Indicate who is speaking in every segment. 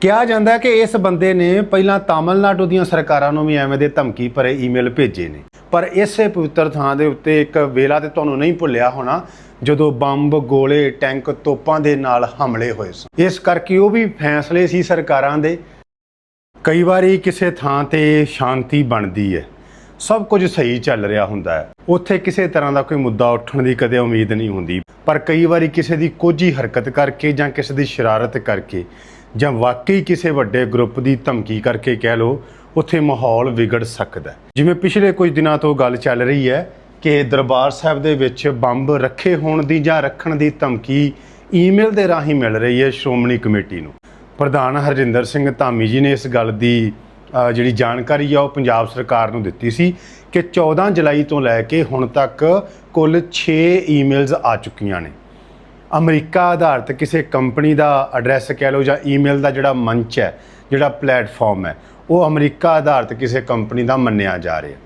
Speaker 1: ਕਿਹਾ ਜਾਂਦਾ ਹੈ ਕਿ ਇਸ ਬੰਦੇ ਨੇ ਪਹਿਲਾਂ ਤਾਮਿਲਨਾਡੂ ਦੀਆਂ ਸਰਕਾਰਾਂ ਨੂੰ ਵੀ ਐਵੇਂ ਦੇ ਧਮਕੀ ਭਰੇ ਈਮੇਲ ਭੇਜੇ ਨੇ। ਪਰ ਇਸੇ ਪਵਿੱਤਰ ਥਾਂ ਦੇ ਉੱਤੇ ਇੱਕ ਵੇਲਾ ਤੇ ਤੁਹਾਨੂੰ ਨਹੀਂ ਭੁੱਲਿਆ ਹੋਣਾ, ਜਦੋਂ ਬੰਬ, ਗੋਲੇ, ਟੈਂਕ, ਤੋਪਾਂ ਦੇ ਨਾਲ ਹਮਲੇ ਹੋਏ ਸਨ। ਇਸ ਕਰਕੇ ਉਹ ਵੀ ਫੈਸਲੇ ਸੀ ਸਰਕਾਰਾਂ ਦੇ। ਕਈ ਵਾਰੀ ਕਿਸੇ ਥਾਂ ਤੇ ਸ਼ਾਂਤੀ ਬਣਦੀ ਹੈ, ਸਭ ਕੁਝ ਸਹੀ ਚੱਲ ਰਿਹਾ ਹੁੰਦਾ ਹੈ। ਉੱਥੇ ਕਿਸੇ ਤਰ੍ਹਾਂ ਦਾ ਕੋਈ ਮੁੱਦਾ ਉੱਠਣ ਦੀ ਕਦੇ ਉਮੀਦ ਨਹੀਂ ਹੁੰਦੀ। ਪਰ ਕਈ ਵਾਰੀ ਕਿਸੇ ਦੀ ਕੋਝੀ ਹਰਕਤ ਕਰਕੇ ਜਾਂ ਕਿਸੇ ਦੀ ਸ਼ਰਾਰਤ ਕਰਕੇ ਜਾਂ ਵਾਕਈ ਕਿਸੇ ਵੱਡੇ ਗਰੁੱਪ ਦੀ ਧਮਕੀ ਕਰਕੇ ਕਹਿ ਲਓ, ਉੱਥੇ ਮਾਹੌਲ ਵਿਗੜ ਸਕਦਾ ਜਿਵੇਂ ਪਿਛਲੇ ਕੁਝ ਦਿਨਾਂ ਤੋਂ ਗੱਲ ਚੱਲ ਰਹੀ ਹੈ ਕਿ ਦਰਬਾਰ ਸਾਹਿਬ ਦੇ ਵਿੱਚ ਬੰਬ ਰੱਖੇ ਹੋਣ ਦੀ ਜਾਂ ਰੱਖਣ ਦੀ ਧਮਕੀ ਈਮੇਲ ਦੇ ਰਾਹੀਂ ਮਿਲ ਰਹੀ ਹੈ ਸ਼੍ਰੋਮਣੀ ਕਮੇਟੀ ਨੂੰ। ਪ੍ਰਧਾਨ ਹਰਜਿੰਦਰ ਸਿੰਘ ਧਾਮੀ ਜੀ ਨੇ ਇਸ ਗੱਲ ਦੀ ਜਿਹੜੀ ਜਾਣਕਾਰੀ ਆ, ਉਹ ਪੰਜਾਬ ਸਰਕਾਰ ਨੂੰ ਦਿੱਤੀ ਸੀ ਕਿ 14 ਜੁਲਾਈ ਤੋਂ ਲੈ ਕੇ ਹੁਣ ਤੱਕ ਕੁੱਲ 6 ਈਮੇਲਸ ਆ ਚੁੱਕੀਆਂ ਨੇ। ਅਮਰੀਕਾ ਆਧਾਰਿਤ ਕਿਸੇ ਕੰਪਨੀ ਦਾ ਐਡਰੈਸ ਕਹਿ ਲਓ ਜਾਂ ਈਮੇਲ ਦਾ ਜਿਹੜਾ ਮੰਚ ਹੈ, ਜਿਹੜਾ ਪਲੇਟਫਾਰਮ ਹੈ, ਉਹ ਅਮਰੀਕਾ ਆਧਾਰਿਤ ਕਿਸੇ ਕੰਪਨੀ ਦਾ ਮੰਨਿਆ ਜਾ ਰਿਹਾ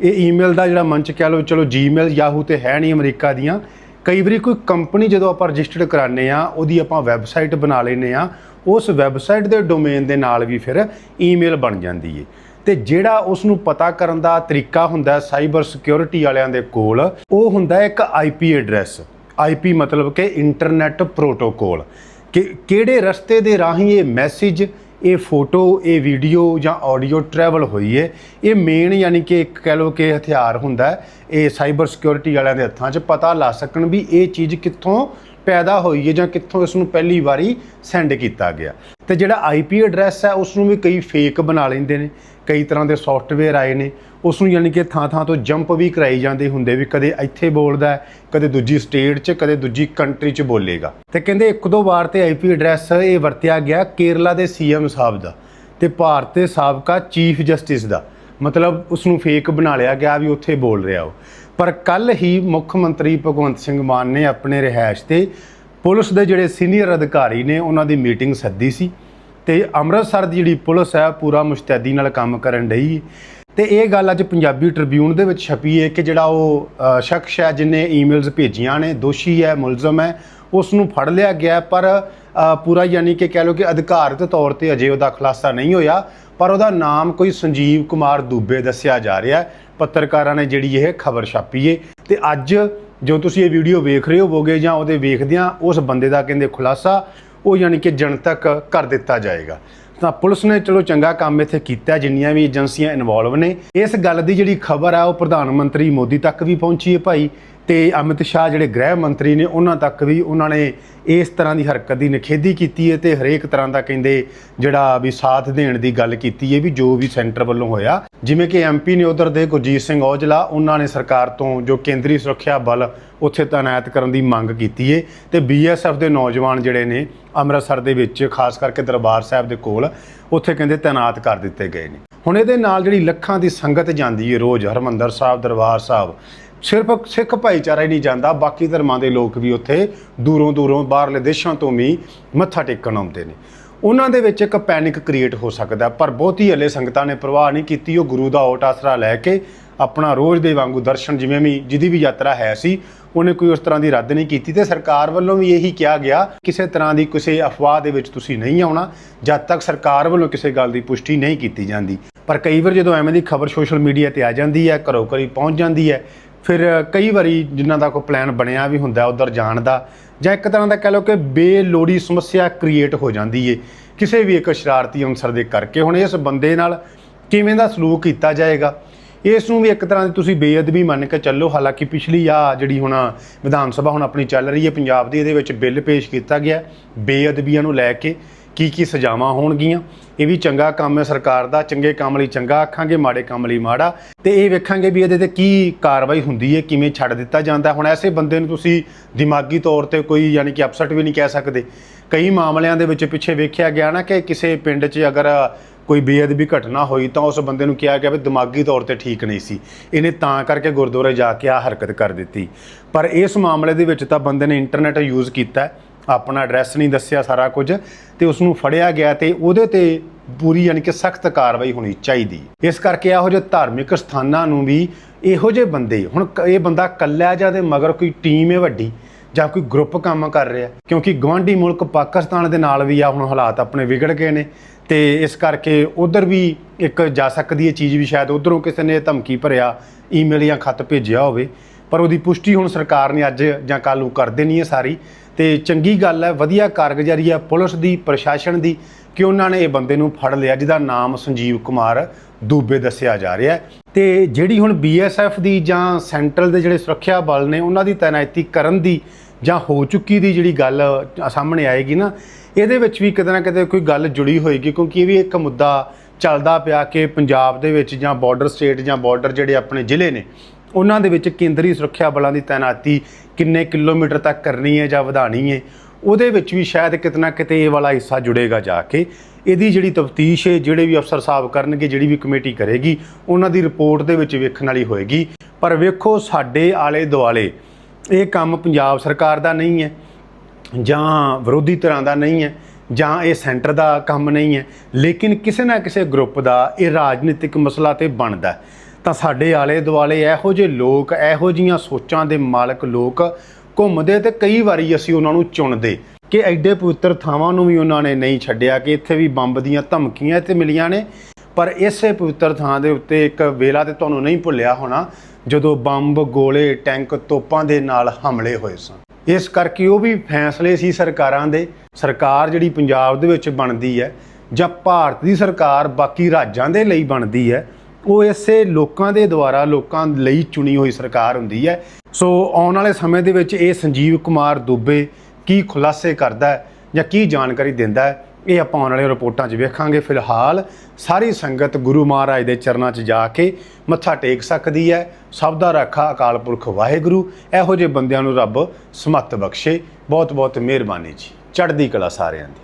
Speaker 1: ਇਹ ਈਮੇਲ ਦਾ ਜਿਹੜਾ ਮੰਚ ਕਹਿ ਲਓ, ਚਲੋ ਜੀਮੇਲ ਯਾਹੂ ਤੇ ਹੈ ਨਹੀਂ ਅਮਰੀਕਾ ਦੀਆਂ। ਕਈ ਵਾਰੀ ਕੋਈ ਕੰਪਨੀ ਜਦੋਂ ਆਪਾਂ ਰਜਿਸਟਰਡ ਕਰਾਉਂਦੇ ਆ ਉਹਦੀ ਆਪਾਂ ਵੈਬਸਾਈਟ ਬਣਾ ਲੈਨੇ ਆ ਉਸ ਵੈਬਸਾਈਟ ਦੇ ਡੋਮੇਨ ਦੇ ਨਾਲ ਵੀ ਫਿਰ ਈਮੇਲ ਬਣ ਜਾਂਦੀ ਏ। ਤੇ ਜਿਹੜਾ ਉਸ ਨੂੰ ਪਤਾ ਕਰਨ ਦਾ ਤਰੀਕਾ ਹੁੰਦਾ ਸਾਈਬਰ ਸਿਕਿਉਰਿਟੀ ਵਾਲਿਆਂ ਦੇ ਕੋਲ, ਉਹ ਹੁੰਦਾ ਇੱਕ ਆਈਪੀ ਐਡਰੈਸ ਆਈਪੀ ਮਤਲਬ ਕਿ ਇੰਟਰਨੈਟ ਪ੍ਰੋਟੋਕੋਲ। ਕਿ ਕਿਹੜੇ ਰਸਤੇ ਦੇ ਰਾਹੀਂ ਇਹ ਮੈਸੇਜ, ਇਹ ਫੋਟੋ, ਇਹ ਵੀਡੀਓ ਜਾਂ ਆਡੀਓ ਟਰੈਵਲ ਹੋਈ ਹੈ ਇਹ ਮੇਨ ਯਾਨੀ ਕਿ ਇੱਕ ਕਹਿ ਲਓ ਕਿ ਹਥਿਆਰ ਹੁੰਦਾ ਹੈ। ਇਹ ਸਾਈਬਰ ਸਿਕਿਉਰਿਟੀ ਵਾਲਿਆਂ ਦੇ ਹੱਥਾਂ 'ਚ ਪਤਾ ਲਾ ਸਕਣ ਵੀ ਇਹ ਚੀਜ਼ ਕਿੱਥੋਂ ਪੈਦਾ ਹੋਈ ਹੈ ਜਾਂ ਕਿੱਥੋਂ ਇਸ ਨੂੰ ਪਹਿਲੀ ਵਾਰੀ ਸੈਂਡ ਕੀਤਾ ਗਿਆ। ਤੇ ਜਿਹੜਾ ਆਈਪੀ ਐਡਰੈਸ ਹੈ, ਉਸ ਨੂੰ ਵੀ ਕਈ ਫੇਕ ਬਣਾ ਲੈਂਦੇ ਨੇ। ਕਈ ਤਰ੍ਹਾਂ ਦੇ ਸੌਫਟਵੇਅਰ ਆਏ ਨੇ। ਉਸ ਨੂੰ ਯਾਨੀ ਕਿ ਥਾਂ ਥਾਂ ਤੋਂ ਜੰਪ ਵੀ ਕਰਾਈ ਜਾਂਦੇ ਹੁੰਦੇ ਵੀ ਕਦੇ ਇੱਥੇ ਬੋਲਦਾ ਕਦੇ ਦੂਜੀ ਸਟੇਟ 'ਚ, ਕਦੇ ਦੂਜੀ ਕੰਟਰੀ 'ਚ ਬੋਲੇਗਾ। ਤੇ ਕਹਿੰਦੇ ਇੱਕ ਦੋ ਵਾਰ ਤੇ ਆਈਪੀ ਐਡਰੈਸ ਇਹ ਵਰਤਿਆ ਗਿਆ ਕੇਰਲਾ ਦੇ ਸੀਐਮ ਸਾਹਿਬ ਦਾ ਤੇ ਭਾਰਤ ਦੇ ਸਾਬਕਾ ਚੀਫ ਜਸਟਿਸ ਦਾ। ਮਤਲਬ ਉਸ ਨੂੰ ਫੇਕ ਬਣਾ ਲਿਆ ਗਿਆ ਵੀ ਉੱਥੇ ਬੋਲ ਰਿਹਾ ਉਹ। ਪਰ ਕੱਲ ਹੀ ਮੁੱਖ ਮੰਤਰੀ ਭਗਵੰਤ ਸਿੰਘ ਮਾਨ ਨੇ ਆਪਣੇ ਰਿਹਾਇਸ਼ ਤੇ ਪੁਲਿਸ ਦੇ ਜਿਹੜੇ ਸੀਨੀਅਰ ਅਧਿਕਾਰੀ ਨੇ ਉਹਨਾਂ ਦੀ ਮੀਟਿੰਗ ਸੱਦੀ ਸੀ ਤੇ ਅੰਮ੍ਰਿਤਸਰ ਦੀ ਜਿਹੜੀ ਪੁਲਿਸ ਹੈ, ਪੂਰਾ ਮੁਸਤੈਦੀ ਨਾਲ ਕੰਮ ਕਰਨ ਡਈ। ਹੈ। ਤੇ ਇਹ ਗੱਲ ਅੱਜ ਪੰਜਾਬੀ ਟ੍ਰਿਬਿਊਨ ਦੇ ਵਿੱਚ ਛਪੀ ਹੈ ਕਿ ਜਿਹੜਾ ਉਹ ਸ਼ਖਸ ਹੈ ਜਿਨੇ ਈਮੇਲਸ ਭੇਜੀਆਂ ਨੇ, ਦੋਸ਼ੀ ਹੈ, ਮੁਲਜ਼ਮ ਹੈ ਉਸ ਨੂੰ ਫੜ ਲਿਆ ਗਿਆ ਪਰ ਪੂਰਾ ਯਾਨੀ ਕਿ ਕਹਿ ਲਓ ਕਿ ਅਧਿਕਾਰਤ ਤੌਰ ਤੇ ਅਜੇ ਉਹਦਾ ਖੁਲਾਸਾ ਨਹੀਂ ਹੋਇਆ, ਪਰ ਉਹਦਾ ਨਾਮ ਕੋਈ ਸੰਜੀਵ ਕੁਮਾਰ ਦੂਬੇ ਦੱਸਿਆ ਜਾ ਰਿਹਾ ਪੱਤਰਕਾਰਾਂ ਨੇ ਜਿਹੜੀ ਇਹ ਖਬਰ ਛਾਪੀ ਹੈ। ਤੇ ਅੱਜ ਜੋ ਤੁਸੀਂ ਇਹ ਵੀਡੀਓ ਵੇਖ ਰਹੇ ਹੋਵੋਗੇ ਜਾਂ ਉਹਦੇ ਵੇਖਦਿਆਂ ਉਸ ਬੰਦੇ ਦਾ ਕਹਿੰਦੇ ਖੁਲਾਸਾ, ਉਹ ਯਾਨੀ ਕਿ ਜਨਤਕ ਕਰ ਦਿੱਤਾ ਜਾਏਗਾ। ਤਾਂ ਪੁਲਿਸ ਨੇ ਚਲੋ ਚੰਗਾ ਕੰਮ ਇੱਥੇ ਕੀਤਾ, ਜਿੰਨੀਆਂ ਵੀ ਏਜੰਸੀਆਂ ਇਨਵੋਲਵ ਨੇ। ਇਸ ਗੱਲ ਦੀ ਜਿਹੜੀ ਖਬਰ ਆ, ਉਹ ਪ੍ਰਧਾਨ ਮੰਤਰੀ ਮੋਦੀ ਤੱਕ ਵੀ ਪਹੁੰਚੀ ਹੈ ਭਾਈ। ਤੇ ਅਮਿਤ ਸ਼ਾਹ ਜਿਹੜੇ ਗ੍ਰਹਿ ਮੰਤਰੀ ਨੇ, ਉਹਨਾਂ ਤੱਕ ਵੀ ਉਹਨਾਂ ਨੇ ਇਸ ਤਰ੍ਹਾਂ ਦੀ ਹਰਕਤ ਦੀ ਨਿਖੇਧੀ ਕੀਤੀ ਹੈ ਤੇ ਹਰੇਕ ਤਰ੍ਹਾਂ ਦਾ ਕਹਿੰਦੇ ਜਿਹੜਾ ਵੀ ਸਾਥ ਦੇਣ ਦੀ ਗੱਲ ਕੀਤੀ ਹੈ ਵੀ ਜੋ ਵੀ ਸੈਂਟਰ ਵੱਲੋਂ ਹੋਇਆ। ਜਿਵੇਂ ਕਿ ਐਮਪੀ ਨੇ ਉਧਰ ਦੇ ਗੁਰਜੀਤ ਸਿੰਘ ਔਜਲਾ, ਉਹਨਾਂ ਨੇ ਸਰਕਾਰ ਤੋਂ ਜੋ ਕੇਂਦਰੀ ਸੁਰੱਖਿਆ ਬਲ ਉੱਥੇ ਤਾਇਨਾਤ ਕਰਨ ਦੀ ਮੰਗ ਕੀਤੀ ਹੈ ਤੇ ਬੀਐਸਐਫ ਦੇ ਨੌਜਵਾਨ ਜਿਹੜੇ ਨੇ ਅੰਮ੍ਰਿਤਸਰ ਦੇ ਵਿੱਚ, ਖਾਸ ਕਰਕੇ ਦਰਬਾਰ ਸਾਹਿਬ ਦੇ ਕੋਲ, ਉੱਥੇ ਕਹਿੰਦੇ ਤਾਇਨਾਤ ਕਰ ਦਿੱਤੇ ਗਏ ਨੇ। ਹੁਣ ਇਹਦੇ ਨਾਲ ਜਿਹੜੀ ਲੱਖਾਂ ਦੀ ਸੰਗਤ ਜਾਂਦੀ ਹੈ ਰੋਜ਼, ਹਰਮੰਦਰ ਸਾਹਿਬ, ਦਰਬਾਰ ਸਾਹਿਬ ਸਿਰਫ ਸਿੱਖ ਭਾਈਚਾਰਾ ਹੀ ਨਹੀਂ ਜਾਂਦਾ, ਬਾਕੀ ਧਰਮਾਂ ਦੇ ਲੋਕ ਵੀ ਉੱਥੇ ਦੂਰੋਂ ਦੂਰੋਂ ਬਾਹਰਲੇ ਦੇਸ਼ਾਂ ਤੋਂ ਵੀ ਮੱਥਾ ਟੇਕਣ ਆਉਂਦੇ ਨੇ। ਉਹਨਾਂ ਦੇ ਵਿੱਚ ਇੱਕ ਪੈਨਿਕ ਕ੍ਰੀਏਟ ਹੋ ਸਕਦਾ ਪਰ ਬਹੁਤੀ ਹਲੇ ਸੰਗਤਾਂ ਨੇ ਪ੍ਰਵਾਹ ਨਹੀਂ ਕੀਤੀ। ਉਹ ਗੁਰੂ ਦਾ ਓਟ ਆਸਰਾ ਲੈ ਕੇ ਆਪਣਾ ਰੋਜ਼ ਦੇ ਵਾਂਗੂ ਦਰਸ਼ਨ, ਜਿਵੇਂ ਵੀ ਜਿਹਦੀ ਵੀ ਯਾਤਰਾ ਹੈ ਸੀ, ਉਹਨੇ ਕੋਈ ਉਸ ਤਰ੍ਹਾਂ ਦੀ ਰੱਦ ਨਹੀਂ ਕੀਤੀ ਤੇ ਸਰਕਾਰ ਵੱਲੋਂ ਵੀ ਇਹੀ ਕਿਹਾ ਗਿਆ, ਕਿਸੇ ਤਰ੍ਹਾਂ ਦੀ ਕਿਸੇ ਅਫਵਾਹ ਦੇ ਵਿੱਚ ਤੁਸੀਂ ਨਹੀਂ ਆਉਣਾ, ਜਦ ਤੱਕ ਸਰਕਾਰ ਵੱਲੋਂ ਕਿਸੇ ਗੱਲ ਦੀ ਪੁਸ਼ਟੀ ਨਹੀਂ ਕੀਤੀ ਜਾਂਦੀ। ਪਰ ਕਈ ਵਾਰ ਜਦੋਂ ਐਵੇਂ ਦੀ ਖਬਰ ਸੋਸ਼ਲ ਮੀਡੀਆ ਤੇ ਆ ਜਾਂਦੀ ਹੈ, ਘਰੋਂ ਘਰੀ ਪਹੁੰਚ ਜਾਂਦੀ ਹੈ ਫਿਰ ਕਈ ਵਾਰੀ ਜਿਨ੍ਹਾਂ ਦਾ ਕੋਈ ਪਲਾਨ ਬਣਿਆ ਵੀ ਹੁੰਦਾ ਉਧਰ ਜਾਣ ਦਾ, ਜਾਂ ਇੱਕ ਤਰ੍ਹਾਂ ਦਾ ਕਹਿ ਲਓ ਕਿ ਬੇਲੋੜੀ ਸਮੱਸਿਆ ਕ੍ਰੀਏਟ ਹੋ ਜਾਂਦੀ ਏ, ਕਿਸੇ ਵੀ ਇੱਕ ਸ਼ਰਾਰਤੀ ਅਨਸਰ ਦੇ ਕਰਕੇ। ਹੁਣ ਇਸ ਬੰਦੇ ਨਾਲ ਕਿਵੇਂ ਦਾ ਸਲੂਕ ਕੀਤਾ ਜਾਏਗਾ? ਇਸ ਨੂੰ ਵੀ ਇੱਕ ਤਰ੍ਹਾਂ ਦੀ ਤੁਸੀਂ ਬੇਅਦਬੀ ਮੰਨ ਕੇ ਚੱਲੋ। ਹਾਲਾਂਕਿ ਪਿਛਲੀ ਆ ਜਿਹੜੀ ਹੁਣ ਵਿਧਾਨ ਸਭਾ ਹੁਣ ਆਪਣੀ ਚੱਲ ਰਹੀ ਹੈ ਪੰਜਾਬ ਦੀ ਇਹਦੇ ਵਿੱਚ ਬਿੱਲ ਪੇਸ਼ ਕੀਤਾ ਗਿਆ। ਬੇਅਦਬੀਆਂ ਨੂੰ ਲੈ ਕੇ ਕੀ ਕੀ ਸਜ਼ਾਵਾਂ ਹੋਣਗੀਆਂ? ਇਹ ਵੀ ਚੰਗਾ ਕੰਮ ਹੈ, ਸਰਕਾਰ ਦਾ, ਚੰਗੇ ਕੰਮ ਲਈ ਚੰਗਾ ਆਖਾਂਗੇ, ਮਾੜੇ ਕੰਮ ਲਈ ਮਾੜਾ। ਤੇ ਇਹ ਵੇਖਾਂਗੇ ਵੀ ਇਹਦੇ ਤੇ ਕੀ ਕਾਰਵਾਈ ਹੁੰਦੀ ਹੈ, ਕਿਵੇਂ ਛੱਡ ਦਿੱਤਾ ਜਾਂਦਾ ਹੁਣ ਐਸੇ ਬੰਦੇ ਨੂੰ ਤੁਸੀਂ ਦਿਮਾਗੀ ਤੌਰ ਤੇ ਕੋਈ ਯਾਨੀ ਕਿ ਅਪਸੈਟ ਵੀ ਨਹੀਂ ਕਹਿ ਸਕਦੇ। ਕਈ ਮਾਮਲਿਆਂ ਦੇ ਵਿੱਚ ਪਿੱਛੇ ਵੇਖਿਆ ਗਿਆ ਨਾ ਕਿ ਕਿਸੇ ਪਿੰਡ 'ਚ ਅਗਰ ਕੋਈ ਬੇਅਦਬੀ ਘਟਨਾ ਹੋਈ ਤਾਂ ਉਸ ਬੰਦੇ ਨੂੰ ਕਿਹਾ ਗਿਆ ਵੀ ਦਿਮਾਗੀ ਤੌਰ ਤੇ ਠੀਕ ਨਹੀਂ ਸੀ। ਇਹਨੇ ਤਾਂ ਕਰਕੇ ਗੁਰਦੁਆਰੇ ਜਾ ਕੇ ਆ ਹਰਕਤ ਕਰ ਦਿੱਤੀ। ਪਰ ਇਸ ਮਾਮਲੇ ਦੇ ਵਿੱਚ ਤਾਂ ਬੰਦੇ ਨੇ ਇੰਟਰਨੈਟ ਯੂਜ਼ ਕੀਤਾ ਆਪਣਾ ਐਡਰੈਸ ਨਹੀਂ ਦੱਸਿਆ ਸਾਰਾ ਕੁਝ ਤੇ ਉਸ ਨੂੰ ਫੜਿਆ ਗਿਆ ਤੇ ਉਹਦੇ ਤੇ ਪੂਰੀ ਯਾਨੀ ਕਿ ਸਖਤ ਕਾਰਵਾਈ ਹੋਣੀ ਚਾਹੀਦੀ। ਇਸ ਕਰਕੇ ਇਹੋ ਜਿਹੇ ਧਾਰਮਿਕ ਸਥਾਨਾਂ ਨੂੰ ਵੀ ਇਹੋ ਜਿਹੇ ਬੰਦੇ, ਹੁਣ ਇਹ ਬੰਦਾ ਕੱਲਾ ਜਾਂ ਦੇ ਮਗਰ ਕੋਈ ਟੀਮ ਹੈ ਵੱਡੀ ਜਾਂ ਕੋਈ ਗਰੁੱਪ ਕੰਮ ਕਰ ਰਿਹਾ? ਕਿਉਂਕਿ ਗਵਾਂਢੀ ਮੁਲਕ ਪਾਕਿਸਤਾਨ ਦੇ ਨਾਲ ਵੀ ਆ, ਹੁਣ ਹਾਲਾਤ ਆਪਣੇ ਵਿਗੜ ਗਏ ਨੇ ਤੇ ਇਸ ਕਰਕੇ ਉਧਰ ਵੀ ਇੱਕ ਜਾ ਸਕਦੀ ਹੈ ਚੀਜ਼ ਵੀ ਸ਼ਾਇਦ ਉਧਰੋਂ ਕਿਸੇ ਨੇ ਧਮਕੀ ਭਰਿਆ ਈਮੇਲ ਜਾਂ ਖੱਤ ਭੇਜਿਆ ਹੋਵੇ, ਪਰ ਉਹਦੀ ਪੁਸ਼ਟੀ ਹੁਣ ਸਰਕਾਰ ਨੇ ਅੱਜ ਜਾਂ ਕੱਲ੍ਹ ਨੂੰ ਕਰ ਦੇਣੀ ਹੈ ਸਾਰੀ। ਤੇ ਚੰਗੀ ਗੱਲ ਹੈ, ਵਧੀਆ ਕਾਰਗੁਜ਼ਾਰੀ ਹੈ ਪੁਲਿਸ ਦੀ, ਪ੍ਰਸ਼ਾਸਨ ਦੀ ਕਿ ਉਹਨਾਂ ਨੇ ਇਹ ਬੰਦੇ ਨੂੰ ਫੜ ਲਿਆ, ਜਿਹਦਾ ਨਾਮ ਸੰਜੀਵ ਕੁਮਾਰ ਦੂਬੇ ਦੱਸਿਆ ਜਾ ਰਿਹਾ ਹੈ। ਤੇ ਜਿਹੜੀ ਹੁਣ ਬੀਐਸਐਫ ਦੀ ਜਾਂ ਸੈਂਟਰਲ ਦੇ ਜਿਹੜੇ ਸੁਰੱਖਿਆ ਬਲ ਨੇ, ਉਹਨਾਂ ਦੀ ਤਾਇਨਾਤੀ ਕਰਨ ਦੀ ਜਾਂ ਹੋ ਚੁੱਕੀ ਦੀ ਜਿਹੜੀ ਗੱਲ ਸਾਹਮਣੇ ਆਏਗੀ ਨਾ, ਇਹਦੇ ਵਿੱਚ ਵੀ ਕਿਤੇ ਨਾ ਕਿਤੇ ਕੋਈ ਗੱਲ ਜੁੜੀ ਹੋਏਗੀ, ਕਿਉਂਕਿ ਇਹ ਵੀ ਇੱਕ ਮੁੱਦਾ ਚੱਲਦਾ ਪਿਆ ਕਿ ਪੰਜਾਬ ਦੇ ਵਿੱਚ ਜਾਂ ਬਾਰਡਰ ਸਟੇਟ ਜਾਂ ਬਾਰਡਰ ਜਿਹੜੇ ਆਪਣੇ ਜ਼ਿਲ੍ਹੇ ਨੇ ਉਹਨਾਂ ਦੇ ਵਿੱਚ ਕੇਂਦਰੀ ਸੁਰੱਖਿਆ ਬਲਾਂ ਦੀ ਤਾਇਨਾਤੀ ਕਿੰਨੇ ਕਿਲੋਮੀਟਰ ਤੱਕ ਕਰਨੀ ਹੈ ਜਾਂ ਵਧਾਣੀ ਹੈ, ਉਹਦੇ ਵਿੱਚ ਵੀ ਸ਼ਾਇਦ ਕਿਤੇ ਨਾ ਕਿਤੇ ਇਹ ਵਾਲਾ ਹਿੱਸਾ ਜੁੜੇਗਾ ਜਾ ਕੇ। ਇਹਦੀ ਜਿਹੜੀ ਤਫਤੀਸ਼ ਹੈ, ਜਿਹੜੇ ਵੀ ਅਫਸਰ ਸਾਹਿਬ ਕਰਨਗੇ, ਜਿਹੜੀ ਵੀ ਕਮੇਟੀ ਕਰੇਗੀ, ਉਹਨਾਂ ਦੀ ਰਿਪੋਰਟ ਦੇ ਵਿੱਚ ਵੇਖਣ ਵਾਲੀ ਹੋਏਗੀ। ਪਰ ਵੇਖੋ, ਸਾਡੇ ਆਲੇ ਦੁਆਲੇ ਇਹ ਕੰਮ ਪੰਜਾਬ ਸਰਕਾਰ ਦਾ ਨਹੀਂ ਹੈ, ਜਾਂ ਵਿਰੋਧੀ ਧਿਰਾਂ ਦਾ ਨਹੀਂ ਹੈ, ਜਾਂ ਇਹ ਸੈਂਟਰ ਦਾ ਕੰਮ ਨਹੀਂ ਹੈ। ਲੇਕਿਨ ਕਿਸੇ ਨਾ ਕਿਸੇ ਗਰੁੱਪ ਦਾ ਇਹ ਰਾਜਨੀਤਿਕ ਮਸਲਾ ਤੇ ਬਣਦਾ ਹੈ। ਤਾਂ ਸਾਡੇ ਆਲੇ ਦੁਆਲੇ ਇਹੋ ਜਿਹੇ ਲੋਕ, ਇਹੋ ਜੀਆਂ ਸੋਚਾਂ ਦੇ ਮਾਲਕ ਲੋਕ ਘੁੰਮਦੇ ਤੇ ਕਈ ਵਾਰੀ ਅਸੀਂ ਉਹਨਾਂ ਨੂੰ ਚੁਣਦੇ ਕਿ ਐਡੇ ਪਵਿੱਤਰ ਥਾਵਾਂ ਨੂੰ ਵੀ ਉਹਨਾਂ ਨੇ ਨਹੀਂ ਛੱਡਿਆ, ਕਿ ਇੱਥੇ ਵੀ ਬੰਬ ਦੀਆਂ ਧਮਕੀਆਂ ਤੇ ਮਿਲੀਆਂ ਨੇ। ਪਰ ਇਸੇ ਪਵਿੱਤਰ ਥਾਂ ਦੇ ਉੱਤੇ ਇੱਕ ਵੇਲਾ ਤੇ ਤੁਹਾਨੂੰ ਨਹੀਂ ਭੁੱਲਿਆ ਹੋਣਾ, ਜਦੋਂ ਬੰਬ, ਗੋਲੇ, ਟੈਂਕ ਤੋਪਾਂ ਦੇ ਨਾਲ ਹਮਲੇ ਹੋਏ ਸਨ। ਇਸ ਕਰਕੇ ਉਹ ਵੀ ਫੈਸਲੇ ਸੀ ਸਰਕਾਰਾਂ ਦੇ। ਸਰਕਾਰ ਜਿਹੜੀ ਪੰਜਾਬ ਦੇ ਵਿੱਚ ਬਣਦੀ ਹੈ ਜਾਂ ਭਾਰਤ ਦੀ ਸਰਕਾਰ ਬਾਕੀ ਰਾਜਾਂ ਦੇ ਲਈ ਬਣਦੀ ਹੈ ਉਹ ਇਸੇ ਲੋਕਾਂ ਦੇ ਦੁਆਰਾ ਲੋਕਾਂ ਲਈ ਚੁਣੀ ਹੋਈ ਸਰਕਾਰ ਹੁੰਦੀ ਹੈ। ਸੋ ਆਉਣ ਵਾਲੇ ਸਮੇਂ ਦੇ ਵਿੱਚ ਇਹ ਸੰਜੀਵ ਕੁਮਾਰ ਦੁਬੇ ਕੀ ਖੁਲਾਸੇ ਕਰਦਾ ਹੈ ਜਾਂ ਕੀ ਜਾਣਕਾਰੀ ਦਿੰਦਾ ਹੈ, ਇਹ ਆਪਾਂ ਆਉਣ ਵਾਲੇ ਰਿਪੋਰਟਾਂ 'ਚ ਵੇਖਾਂਗੇ। ਫਿਲਹਾਲ ਸਾਰੀ ਸੰਗਤ ਗੁਰੂ ਮਹਾਰਾਜ ਦੇ ਚਰਨਾਂ 'ਚ ਜਾ ਕੇ ਮੱਥਾ ਟੇਕ ਸਕਦੀ ਹੈ। ਸਭ ਦਾ ਰੱਖਾ ਅਕਾਲ ਪੁਰਖ ਵਾਹਿਗੁਰੂ, ਇਹੋ ਜਿਹੇ ਬੰਦਿਆਂ ਨੂੰ ਰੱਬ ਸਮੱਤ ਬਖਸ਼ੇ। ਬਹੁਤ ਬਹੁਤ ਮਿਹਰਬਾਨੀ ਜੀ। ਚੜ੍ਹਦੀ ਕਲਾ ਸਾਰਿਆਂ ਦੀ।